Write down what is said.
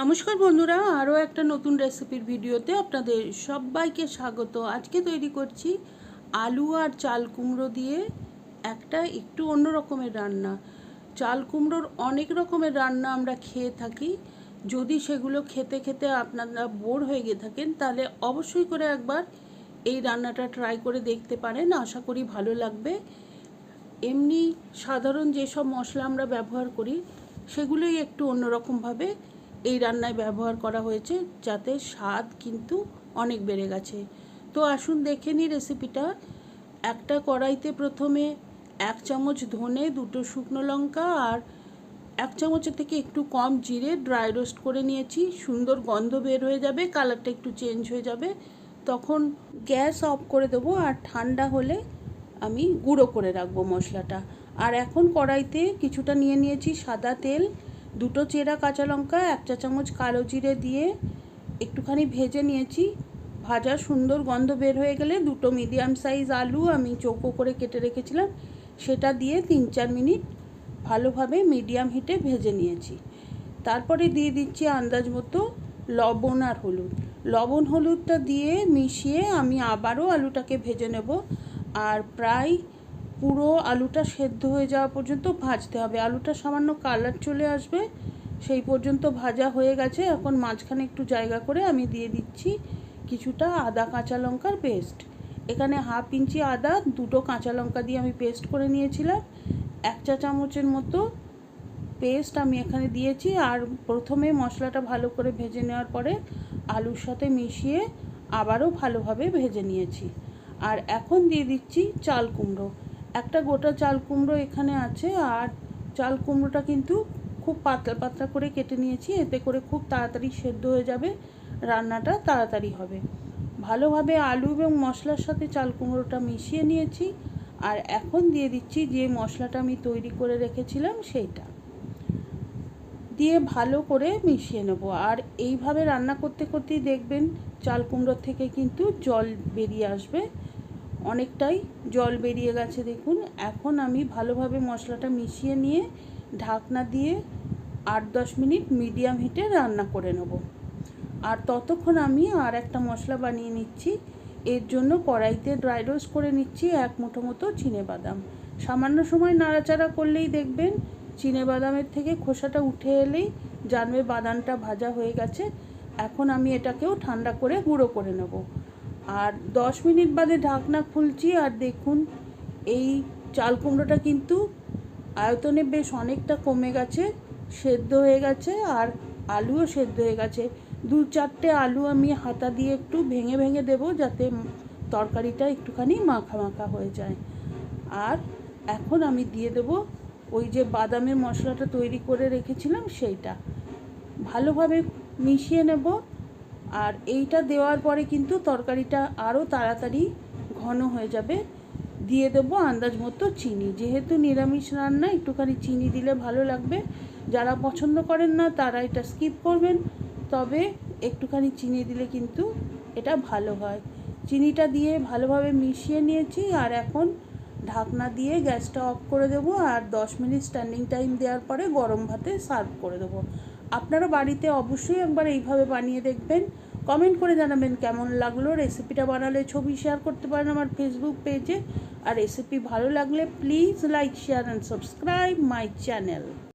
নমস্কার বন্ধুরা, আরও একটা নতুন রেসিপির ভিডিওতে আপনাদের সবাইকে স্বাগত। আজকে তৈরি করছি আলু আর চাল কুমড়ো দিয়ে একটা একটু অন্য রকমের রান্না। চাল কুমড়োর অনেক রকমের রান্না আমরা খেয়ে থাকি। যদি সেগুলো খেতে খেতে আপনারা বোর হয়ে গিয়ে থাকেন, তাহলে অবশ্যই করে একবার এই রান্নাটা ট্রাই করে দেখতে পারেন, আশা করি ভালো লাগবে। এমনি সাধারণ যেসব মশলা আমরা ব্যবহার করি, সেগুলোই একটু অন্যরকমভাবে এই রান্নায় ব্যবহার করা হয়েছে যাতে স্বাদ কিন্তু অনেক বেড়ে গেছে। তো আসুন দেখে নিই রেসিপিটা। একটা কড়াইতে প্রথমে এক চামচ ধনে, দুটো শুকনো লঙ্কা আর এক চামচের থেকে একটু কম জিরে ড্রাই রোস্ট করে নিয়েছি। সুন্দর গন্ধ বের হয়ে যাবে, কালারটা একটু চেঞ্জ হয়ে যাবে। তখন গ্যাস অফ করে দেবো আর ঠান্ডা হলে আমি গুঁড়ো করে রাখব মশলাটা। আর এখন কড়াইতে কিছুটা নিয়ে নিয়েছি সাদা তেল দুটো চেরা কাঁচা লঙ্কা, এক চা চামচ কালো জিরে দিয়ে একটুখানি ভেজে নিয়েছি। ভাজা সুন্দর গন্ধ বের হয়ে গেলে দুটো মিডিয়াম সাইজ আলু আমি চৌকো করে কেটে রেখেছিলাম। সেটা দিয়ে তিন চার মিনিট ভালোভাবে মিডিয়াম হিটে ভেজে নিয়েছি। তারপরে দিয়ে দিচ্ছি আন্দাজ মতো লবণ আর হলুদ। লবণ হলুদটা দিয়ে মিশিয়ে আমি আবারও আলুটাকে ভেজে নেব। আর প্রায় পুরো আলুটা সেদ্ধ হয়ে যাওয়া পর্যন্ত ভাজতে হবে। আলুটা সামান্য কালার চলে আসবে, সেই পর্যন্ত ভাজা হয়ে গেছে। এখন মাঝখানে একটু জায়গা করে আমি দিয়ে দিচ্ছি কিছুটা আদা কাঁচা লঙ্কার পেস্ট। এখানে হাফ ইঞ্চি আদা, দুটো কাঁচা লঙ্কা দিয়ে আমি পেস্ট করে নিয়েছিলাম। এক চা চামচের মতো পেস্ট আমি এখানে দিয়েছি। আর প্রথমে মশলাটা ভালো করে ভেজে নেওয়ার পরে আলুর সাথে মিশিয়ে আবারও ভালোভাবে ভেজে নিয়েছি। আর এখন দিয়ে দিচ্ছি চাল কুমড়ো। একটা গোটা চাল কুমড়ো এখানে আছে, আর চাল কুমড়োটা কিন্তু খুব পাতলা পাতলা করে কেটে নিয়েছি, এতে করে খুব তাড়াতাড়ি সেদ্ধ হয়ে যাবে, রান্নাটা তাড়াতাড়ি হবে। ভালোভাবে আলু এবং মশলার সাথে চাল কুমড়োটা মিশিয়ে নিয়েছি, আর এখন দিয়ে দিচ্ছি যে মশলাটা আমি তৈরি করে রেখেছিলাম সেইটা। দিয়ে ভালো করে মিশিয়ে নেব, আর এইভাবে রান্না করতে করতেই দেখবেন চাল কুমড়োর থেকে কিন্তু জল বেরিয়ে আসবে। অনেকটাই জল বেরিয়ে গেছে, দেখুন। এখন আমি ভালোভাবে মশলাটা মিশিয়ে নিয়ে ঢাকনা দিয়ে আট দশ মিনিট মিডিয়াম হিটে রান্না করে নেব। আর ততক্ষণ আমি আর একটা মশলা বানিয়ে নিচ্ছি। এর জন্য কড়াইতে ড্রাই রোস্ট করে নিচ্ছি এক মুঠো মতো বাদাম। সামান্য সময় নাড়াচাড়া করলেই দেখবেন বাদামের থেকে খোসাটা উঠে এলেই জানবে বাদামটা ভাজা হয়ে গেছে। এখন আমি এটাকেও ঠান্ডা করে গুঁড়ো করে নেব। আর দশ মিনিট বাদে ঢাকনা খুলছি আর দেখুন, এই চাল কুমড়োটা কিন্তু আয়তনে বেশ অনেকটা কমে গেছে, সেদ্ধ হয়ে গেছে আর আলুও সেদ্ধ হয়ে গেছে। দু চারটে আলু আমি হাতা দিয়ে একটু ভেঙে ভেঙে দেব যাতে তরকারিটা একটুখানি মাখা মাখা হয়ে যায়। আর এখন আমি দিয়ে দেব ওই যে বাদামের মশলাটা তৈরি করে রেখেছিলাম সেইটা। ভালোভাবে মিশিয়ে নেব। আর এইটা দেওয়ার পরে কিন্তু তরকারিটা আরও তাড়াতাড়ি ঘন হয়ে যাবে। দিয়ে দেবো আন্দাজ মতো চিনি। যেহেতু নিরামিষ রান্না, একটুখানি চিনি দিলে ভালো লাগবে। যারা পছন্দ করেন না, তারা এটা স্কিপ করবেন। তবে একটুখানি চিনি দিলে কিন্তু এটা ভালো হয়। চিনিটা দিয়ে ভালোভাবে মিশিয়ে নিয়েছি আর এখন ঢাকনা দিয়ে গ্যাসটা অফ করে দেবো। আর দশ মিনিট স্ট্যান্ডিং টাইম দেওয়ার পরে গরম ভাতে সার্ভ করে দেবো। আপনারা বাড়িতে অবশ্যই একবার এইভাবে বানিয়ে দেখবেন। কমেন্ট করে জানাবেন কেমন লাগল। রেসিপিটা বানালে ছবি শেয়ার করতে পারেন আমার ফেসবুক পেজে আর রেসিপি ভালো লাগলে please like share and subscribe my channel